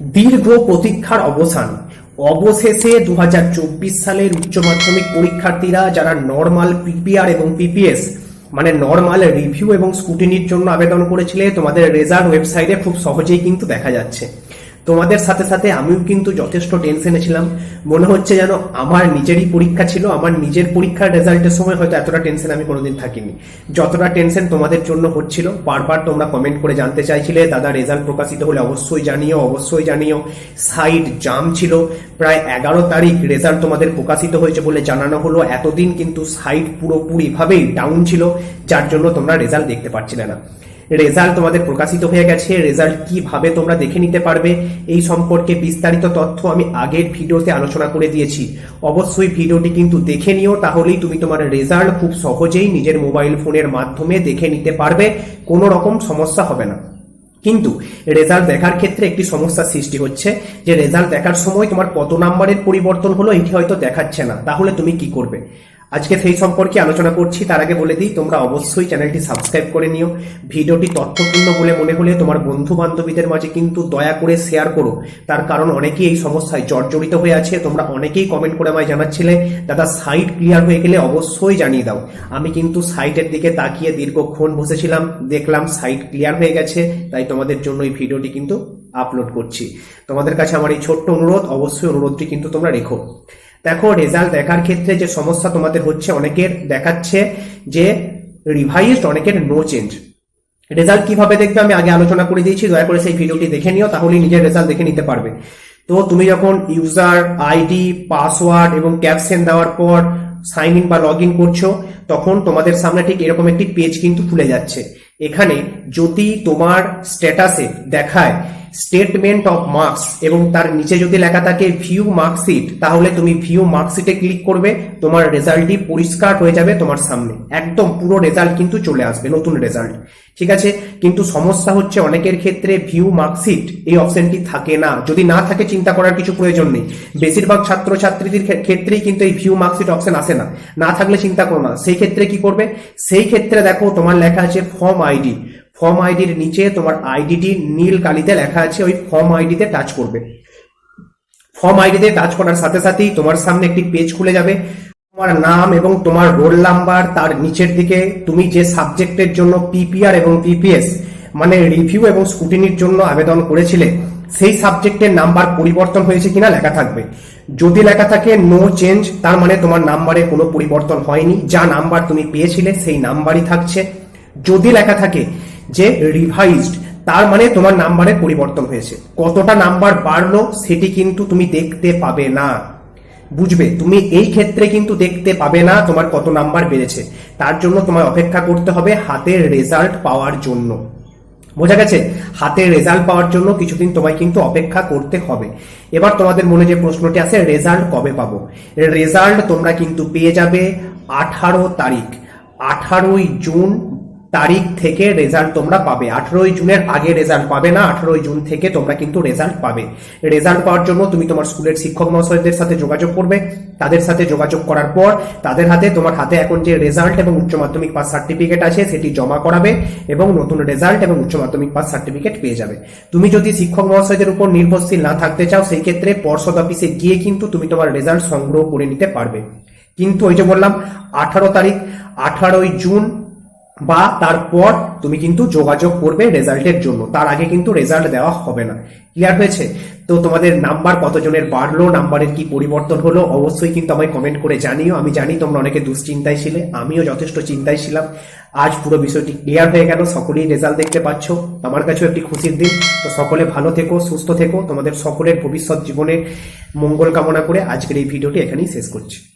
দীর্ঘ প্রতীক্ষার অবসান। অবশেষে দু হাজার চব্বিশ সালের উচ্চ মাধ্যমিক পরীক্ষার্থীরা যারা নর্মাল পিপিআর এবং পিপিএস মানে নর্মাল রিভিউ এবং স্কুটিনির জন্য আবেদন করেছিলে, তোমাদের রেজাল্ট ওয়েবসাইটে খুব সহজেই কিন্তু দেখা যাচ্ছে। তোমাদের সাথে সাথে আমিও কিন্তু যথেষ্ট টেনশনে ছিলাম। মনে হচ্ছে যেন আমার নিজেরই পরীক্ষা ছিল, আমার নিজের পরীক্ষার রেজাল্টের সময় হয়তো এতটা টেনশন আমি কোনোদিন থাকিনি। যতটা টেনশন তোমাদের জন্য হচ্ছিল, বারবার তোমরা কমেন্ট করে জানতে চাইছিলে, দাদা রেজাল্ট প্রকাশিত হলে অবশ্যই জানিও অবশ্যই জানিও। সাইড জাম ছিল, প্রায় এগারো তারিখ রেজাল্ট তোমাদের প্রকাশিত হয়েছে বলে জানানো হলো। এতদিন কিন্তু সাইট পুরোপুরিভাবেই ডাউন ছিল, যার জন্য তোমরা রেজাল্ট দেখতে পাচ্ছিলে না। রেজাল্ট তোমাদের প্রকাশিত হয়ে গেছে, রেজাল্ট কীভাবে তোমরা দেখে নিতে পারবে, এই সম্পর্কে বিস্তারিত তথ্য আমি আগের ভিডিওতে আলোচনা করে দিয়েছি। অবশ্যই ভিডিওটি কিন্তু দেখে নিও, তাহলেই তুমি তোমার রেজাল্ট খুব সহজেই নিজের মোবাইল ফোনের মাধ্যমে দেখে নিতে পারবে, কোনো রকম সমস্যা হবে না। কিন্তু রেজাল্ট দেখার ক্ষেত্রে একটি সমস্যার সৃষ্টি হচ্ছে, যে রেজাল্ট দেখার সময় তোমার কত নাম্বারের পরিবর্তন হলো, এটি হয়তো দেখাচ্ছে না, তাহলে তুমি কি করবে? আজকে সেই সম্পর্কে আলোচনা করছি। তার আগে বলে দিই, তোমরা অবশ্যই চ্যানেলটি সাবস্ক্রাইব করে নিও। ভিডিওটি তথ্যপূর্ণ বলে মনে হলে তোমার বন্ধু বান্ধবীদের মাঝে কিন্তু দয়া করে শেয়ার করো। তার কারণ অনেকেই এই সমস্যায় জর্জরিত হয়ে আছে। তোমরা অনেকেই কমেন্ট করে আমায় জানাচ্ছিলে, দাদা সাইট ক্লিয়ার হয়ে গেলে অবশ্যই জানিয়ে দাও। আমি কিন্তু সাইটের দিকে তাকিয়ে দীর্ঘক্ষণ বসেছিলাম। দেখলাম সাইট ক্লিয়ার হয়ে গেছে, তাই তোমাদের জন্য এই ভিডিওটি কিন্তু আপলোড করছি। তোমাদের কাছে আমার এই ছোট্ট অনুরোধ, অবশ্যই অনুরোধটি কিন্তু তোমরা রেখো। দেখো রেজাল্ট দেখার ক্ষেত্রে যে সমস্যা তোমাদের হচ্ছে, অনেকের দেখাচ্ছে যে রিভাইজড অনেকের নো চেঞ্জ রেজাল্ট কীভাবে দেখবে আমি আগে আলোচনা করে দিয়েছি, দয়া করে সেই ভিডিওটি দেখে নিও, তাহলেই নিজের রেজাল্ট দেখে নিতে পারবে। তো তুমি যখন ইউজার আইডি পাসওয়ার্ড এবং ক্যাপশন দেওয়ার পর সাইন ইন বা লগ ইন করছ, তখন তোমাদের সামনে ঠিক এরকম একটি পেজ কিন্তু খুলে যাচ্ছে। এখানে যদি তোমার স্ট্যাটাসে দেখায় স্টেটমেন্ট অফ মার্কস এবং তার নিচে যদি লেখা থাকে ভিউ মার্কশিট তাহলে তুমি ভিউ মার্কশিটে ক্লিক করবে, তোমার রেজাল্টটি পরিষ্কার হয়ে যাবে তোমার সামনে। একদম পুরো রেজাল্ট কিন্তু চলে আসবে, নতুন রেজাল্ট ঠিক আছে? কিন্তু সমস্যা হচ্ছে অনেকের ক্ষেত্রে ভিউ মার্কশিট এই অপশনটি থাকে না। যদি না থাকে, চিন্তা করার কিছু প্রয়োজন নেই। বেশিরভাগ ছাত্রছাত্রীদের ক্ষে- ক্ষেত্রেই কিন্তু এই ভিউ মার্কশিট অপশন আসে না। না থাকলে চিন্তা করো না। সেই ক্ষেত্রে কি করবে? সেই ক্ষেত্রে দেখো তোমার লেখা আছে ফর্ম আইডি ফর্ম আইডির নিচে তোমার আইডিটি নীল কালিতে লেখা আছে, ওই ফর্ম আইডিতে টাচ করবে। ফর্ম আইডিতে টাচ করার সাথে সাথেই তোমার সামনে একটি পেজ খুলে যাবে। তোমার নাম এবং তোমার রোল নাম্বার তার নিচের দিকে তুমি যে সাবজেক্টের জন্য পিপিআর এবং পিপিএস মানে রিভিউ এবং স্কুটিনির জন্য আবেদন করেছিলে, সেই সাবজেক্টের নাম্বার পরিবর্তন হয়েছে কিনা লেখা থাকবে। যদি লেখা থাকে নো চেঞ্জ তার মানে তোমার নাম্বারে কোনো পরিবর্তন হয়নি। যা নাম্বার তুমি পেয়েছিলে, সেই নাম্বারই থাকছে। যদি লেখা থাকে যে রিভাইজড তার মানে তোমার নাম্বারের পরিবর্তন হয়েছে। কতটা নাম্বার বাড়লো সেটি কিন্তু তুমি দেখতে পাবে না। বুঝবে? তুমি এই ক্ষেত্রে কিন্তু দেখতে পাবে না তোমার কত নাম্বার বেড়েছে। তার জন্য তোমায় অপেক্ষা করতে হবে হাতের রেজাল্ট পাওয়ার জন্য। বোঝা গেছে? হাতে রেজাল্ট পাওয়ার জন্য কিছুদিন তোমায় কিন্তু অপেক্ষা করতে হবে। এবার তোমাদের মনে যে প্রশ্নটি আছে রেজাল্ট কবে পাবো? রেজাল্ট তোমরা কিন্তু পেয়ে যাবে আঠারো তারিখ। আঠারোই জুন তারিখ থেকে রেজাল্ট তোমরা পাবে। আঠারোই জুনের আগে রেজাল্ট পাবে না, আঠারোই জুন থেকে তোমরা কিন্তু রেজাল্ট পাবে। রেজাল্ট পাওয়ার জন্য তুমি তোমার স্কুলের শিক্ষক মহাশয়দের সাথে যোগাযোগ করবে। তাদের সাথে যোগাযোগ করার পর তাদের হাতে তোমার হাতে এখন যে রেজাল্ট এবং উচ্চ মাধ্যমিক পাস সার্টিফিকেট আছে, সেটি জমা করাবে এবং নতুন রেজাল্ট এবং উচ্চ মাধ্যমিক পাস সার্টিফিকেট পেয়ে যাবে। তুমি যদি শিক্ষক মহাশয়দের উপর নির্ভরশীল না থাকতে চাও, সেই ক্ষেত্রে পর্ষদ অফিসে গিয়ে কিন্তু তুমি তোমার রেজাল্ট সংগ্রহ করে নিতে পারবে। কিন্তু ওই যে বললাম, আঠারো তারিখ, আঠারোই জুন বা তারপর তুমি কিন্তু যোগাযোগ করবে রেজাল্টের জন্য। তার আগে কিন্তু রেজাল্ট দেওয়া হবে না। ক্লিয়ার হয়েছে? তো তোমাদের নাম্বার কতজনের বাড়লো, নাম্বারের কি পরিবর্তন হলো, অবশ্যই কিন্তু আমায় কমেন্ট করে জানিও। আমি জানি তোমরা অনেকে দুশ্চিন্তায় ছিলে, আমিও যথেষ্ট চিন্তায় ছিলাম। আজ পুরো বিষয়টি ক্লিয়ার হয়ে গেল, সকলেই রেজাল্ট দেখতে পাচ্ছ। আমার কাছেও একটি খুশির দিন। তো সকলে ভালো থেকো, সুস্থ থেকো। তোমাদের সকলের ভবিষ্যৎ জীবনে মঙ্গল কামনা করে আজকের এই ভিডিওটি এখানেই শেষ করছি।